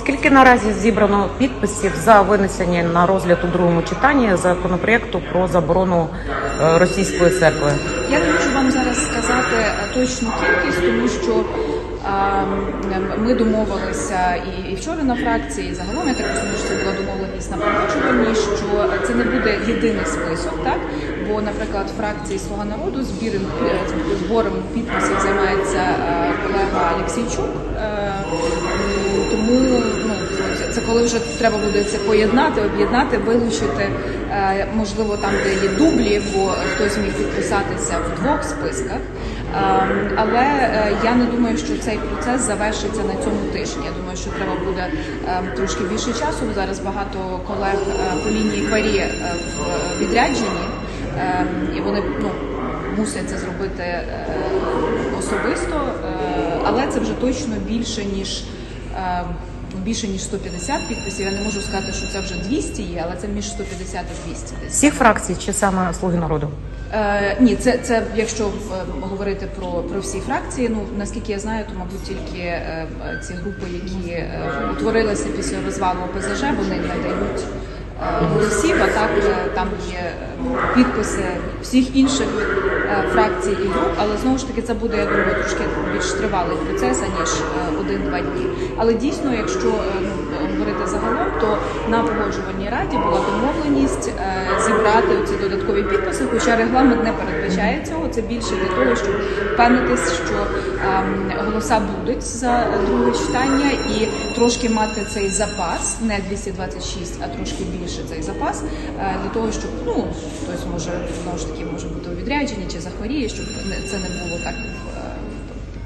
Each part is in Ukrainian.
Скільки наразі зібрано підписів за винесення на розгляд у другому читанні законопроекту про заборону е, російської церкви? Я не можу вам зараз сказати е, точну кількість, тому що ми домовилися і, вчора на фракції, і загалом я так розумію, що це була домовленість на погоджуванні, що це не буде єдиний список, так? Бо, наприклад, фракції Слуга народу збіром збором підписів займається е, колега Олексійчук. Коли вже треба буде це поєднати, об'єднати, вилучити, е, можливо, там, де є дублі, бо хтось міг підписатися в двох списках. Ем, Але е, я не думаю, що цей процес завершиться на цьому тижні. Я думаю, що треба буде ем, трошки більше часу. Зараз багато колег е, по лінії парі в відрядженні, ем, і вони ну, мусять це зробити особисто, але це вже точно більше ніж. Більше ніж 150 підписів. Я не можу сказати, що це вже 200 є, але це між 150 і 200 десь. Всіх фракцій чи саме Слуги народу? Е, ні, це, це якщо е, говорити про, про всі фракції. Ну наскільки я знаю, то мабуть тільки е, е, ці групи, які е, утворилися після розвалу ОПЗЖ, вони не дають е, голосів. А так е, там є е, підписи всіх інших е, фракцій і груп. Але знову ж таки, це буде я думаю, трошки більш тривалий процес аніж один-два дні. Але дійсно, якщо ну, говорити загалом, то на погоджувальній раді була домовленість зібрати ці додаткові хоча регламент не передбачає цього. Це більше для того, щоб впевнитись, що ем, голоса будуть за друге читання і трошки мати цей запас, не 226, а трошки більше цей запас, е, для того, щоб ну хтось може знову ж таки може бути у відрядженні чи захворіє, щоб не- це не було так.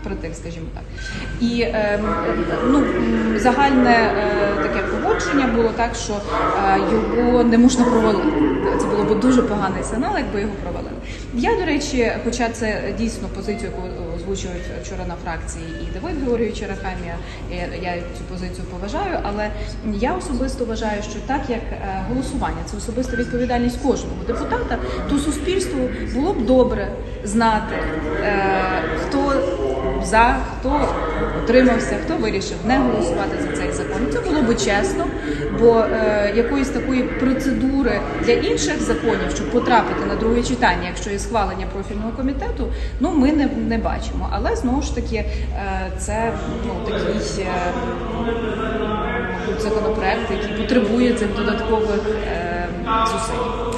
Е, скажімо так, і ем, ну загальне е, таке погодження було так, що е, його не можна провалити. Це було б дуже поганий сигнал, якби його провалили. Я до речі, хоча це дійсно позицію, яку озвучують вчора на фракції і Давид Георгійович Рахамія, я, я цю позицію поважаю, але я особисто вважаю, що так як е, голосування це особиста відповідальність кожного депутата, то суспільству було б добре знати, е, хто за, хто утримався, хто вирішив не голосувати за цей закон. Це було би чесно, бо е, якоїсь такої процедури для інших законів, щоб потрапити на друге читання, якщо є схвалення профільного комітету, ну ми не, не бачимо. Але знову ж таки, е, це ну такий. Е, законопроект, який потребує цих додаткових е, зусиль.